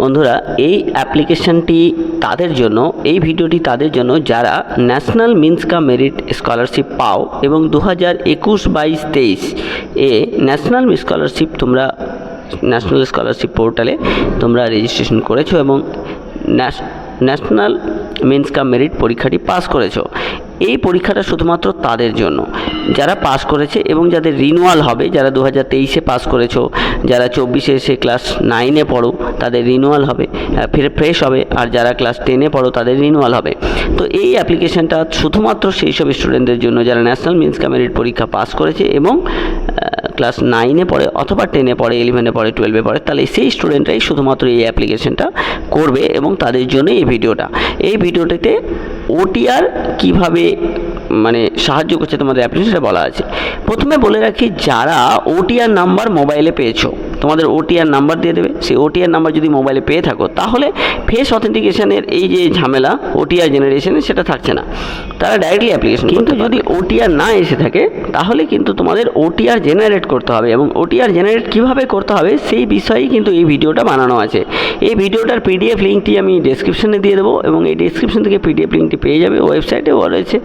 বন্ধুরা, এই অ্যাপ্লিকেশনটি তাদের জন্য, এই ভিডিওটি তাদের জন্য যারা national means cum merit scholarship পাও এবং দু হাজার একুশ বাইশ তেইশ এ ন্যাশনাল স্কলারশিপ তোমরা, ন্যাশনাল স্কলারশিপ পোর্টালে তোমরা রেজিস্ট্রেশন করেছ এবং ন্যাশ, ন্যাশনাল মেন্স কাম মেরিট পরীক্ষাটি পাস করেছ। এই পরীক্ষাটা শুধুমাত্র তাদের জন্য। যারা পাস করেছে এবং যাদের রিনুয়াল হবে, যারা দু হাজার তেইশে পাস করেছ, যারা চব্বিশে এসে ক্লাস নাইনে পড়ো, তাদের রিনুয়াল হবে ফের ফিরে ফ্রেশ হবে, আর যারা ক্লাস টেনে পড়ো, তাদের রিনুয়াল হবে। তো এই অ্যাপ্লিকেশানটা শুধুমাত্র সেই সব স্টুডেন্টদের জন্য, যারা ন্যাশনাল মিনস ক্যামেরিট পরীক্ষা পাস করেছে এবং ক্লাস নাইনে পড়ে অথবা টেনে পড়ে ইলেভেনে পড়ে টুয়েলভে পড়ে, তাহলে সেই স্টুডেন্টরাই শুধুমাত্র এই অ্যাপ্লিকেশনটা করবে এবং তাদের জন্য এই ভিডিওটা এই ভিডিওটাতে ওটিআর কীভাবে মানে সাহায্য করছে তোমাদের অ্যাপ্লিকেশনটা বলা আছে। প্রথমে বলে রাখি, যারা ওটিআর নাম্বার মোবাইলে পেয়েছ তোমাদের ওটিআর নাম্বার দিয়ে দেবে। সেই ওটিআর নাম্বার যদি মোবাইলে পেয়ে থাকো তাহলে ফেস অথেন্টিকেশনের এই যে ঝামেলা ওটিআর জেনারেশনের সেটা থাকছে না। তারা ডাইরেক্টলি অ্যাপ্লিকেশন কিন্তু যদি ওটিআর না এসে থাকে তাহলে কিন্তু তোমাদের ওটিআর জেনারেট করতে হবে এবং ওটিআর জেনারেট কীভাবে করতে হবে সেই বিষয়েই কিন্তু এই ভিডিওটা বানানো আছে। এই ভিডিওটার পিডিএফ লিঙ্কটি আমি ডেসক্রিপশনে দিয়ে দেবো এবং এই ডেসক্রিপশন থেকে পিডিএফ লিঙ্কটি পেয়ে যাবে ওয়েবসাইটেও রয়েছে।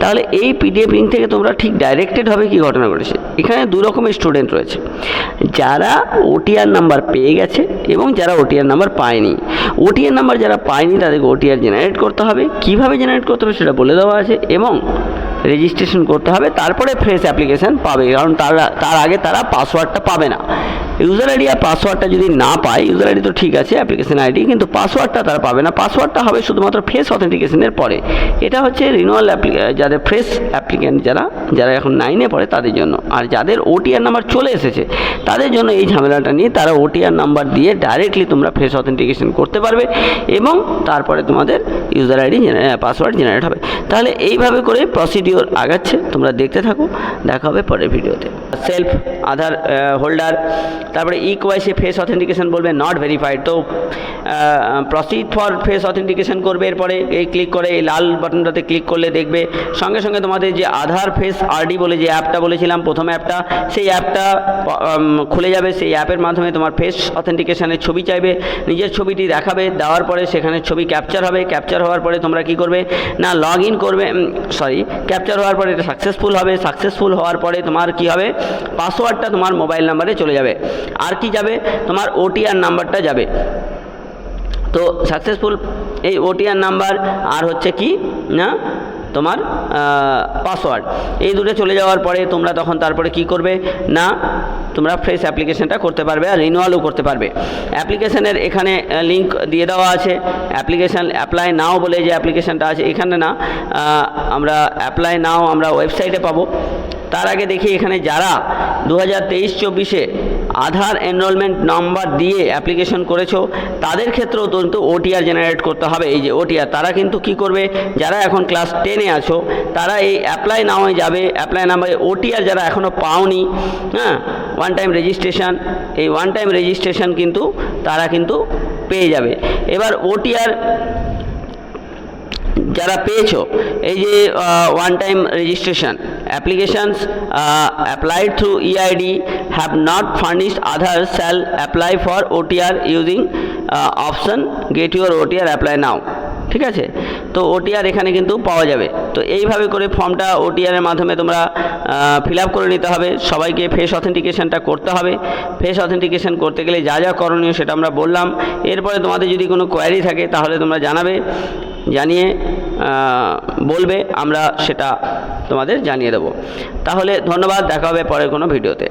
তাহলে এই পিডিএফ লিঙ্ক থেকে তোমরা ঠিক ডাইরেক্টেড হবে কি ঘটনা ঘটেছে। এখানে দু রকমের স্টুডেন্ট রয়েছে। যারা ওটিআর নাম্বার পেয়ে গেছে এবং যারা ওটিআর নাম্বার পায়নি। ওটিআর নাম্বার যারা পায়নি, তাদেরকে ওটিআর জেনারেট করতে হবে। কীভাবে জেনারেট করতে হবে সেটা বলে দেওয়া আছে এবং রেজিস্ট্রেশন করতে হবে। তারপরে ফ্রেশ অ্যাপ্লিকেশান পাবে, কারণ তারা, তার আগে তারা পাসওয়ার্ডটা পাবে না। ইউজার আইডি আর পাসওয়ার্ডটা যদি না পায় ইউজার আইডি তো ঠিক আছে অ্যাপ্লিকেশন আইডি কিন্তু পাসওয়ার্ডটা তারা পাবে না। পাসওয়ার্ডটা হবে শুধুমাত্র ফেস অথেন্টিকেশনের পরে। এটা হচ্ছে রিনুয়াল যাদের ফ্রেশ অ্যাপ্লিকেন্ট যারা যারা এখন নাইনে পড়ে তাদের জন্য। আর যাদের ওটিআর নাম্বার চলে এসেছে, তাদের জন্য এই ঝামেলাটা নিয়ে তারা ওটিআর নাম্বার দিয়ে ডাইরেক্টলি তোমরা ফেস অথেন্টিকেশন করতে পারবে এবং তারপরে তোমাদের ইউজার আইডি পাসওয়ার্ড জেনারেট হবে। তাহলে এইভাবে করে প্রসিডিওর আগাচ্ছে। তোমরা দেখতে থাকো। দেখা হবে পরের ভিডিওতে সেলফ আধার হোল্ডার তারপরে ই কোয়াইসি ফেস অথেন্টিকেশন বলবে নট ভেরিফাইড তো প্রসিড ফর ফেস অথেন্টিকেশন করবে এরপরে, এই ক্লিক করে, এই লাল বাটনটাতে ক্লিক করলে দেখবে, সঙ্গে সঙ্গে তোমাদের যে আধার ফেস আরডি বলে যে অ্যাপটা বলেছিলাম, প্রথম অ্যাপটা সেই অ্যাপটা খুলে যাবে। সেই অ্যাপের মাধ্যমে তোমার ফেস অথেন্টিকেশনের ছবি চাইবে, নিজের ছবিটি দেখাবে, দেওয়ার পরে সেখানে ছবি ক্যাপচার হবে। ক্যাপচার হওয়ার পরে তোমরা কি করবে? না লগ ইন করবে সরি ক্যাপচার হওয়ার পরে এটা সাকসেসফুল হবে। সাকসেসফুল হওয়ার পরে তোমার কি হবে? পাসওয়ার্ডটা তোমার মোবাইল নাম্বারে চলে যাবে। আর কি যাবে? তোমার ওটিআর নাম্বারটা যাবে। তো সাকসেসফুল এই ওটিআর নাম্বার আর হচ্ছে কি? না? তোমার পাসওয়ার্ড। এই দুটো চলে যাওয়ার পরে তোমরা তখন তারপরে কি করবে? না, তোমরা ফ্রেশ অ্যাপ্লিকেশনটা করতে পারবে আর রিনুয়ালও করতে পারবে। অ্যাপ্লিকেশনের এখানে লিঙ্ক দিয়ে দেওয়া আছে। অ্যাপ্লিকেশান অ্যাপ্লাই নাও বলে যে অ্যাপ্লিকেশানটা আছে, এখানে না আমরা অ্যাপ্লাই নাও আমরা ওয়েবসাইটে পাবো। তার আগে দেখি এখানে যারা দু হাজার তেইশ চব্বিশে আধার এনরোলমেন্ট নাম্বার দিয়ে অ্যাপ্লিকেশন করেছ, তাদের ক্ষেত্রেও কিন্তু ওটিআর জেনারেট করতে হবে। এই যে ওটিআর তারা কিন্তু কি করবে? যারা এখন ক্লাস টেনে আছো, তারা এই অ্যাপ্লাই নামে যাবে। অ্যাপ্লাই নাম্বারে ওটিআর যারা এখনও পাওনি হ্যাঁ ওয়ান টাইম রেজিস্ট্রেশন এই ওয়ান টাইম রেজিস্ট্রেশন কিন্তু তারা কিন্তু পেয়ে যাবে। এবার ওটিআর যারা পেয়েছ, এই যে one time registration applications applied through EID have not furnished Aadhaar shall apply for OTR using option get your OTR apply now ঠিক আছে? তো ওটিআর এখানে কিন্তু পাওয়া যাবে। তো এইভাবে করে ফর্মটা ওটিআরের মাধ্যমে তোমরা ফিল করে নিতে হবে। সবাইকে ফেস অথেন্টিকেশনটা করতে হবে। ফেস অথেন্টিকেশন করতে গেলে যা যা করণীয় সেটা আমরা বললাম। এরপরে তোমাদের যদি কোনো কোয়ারি থাকে তাহলে তোমরা জানাবে, জানিয়ে বলবে আমরা সেটা তোমাদের জানিয়ে দেবো। তাহলে ধন্যবাদ দেখা হবে পরের কোনো ভিডিওতে।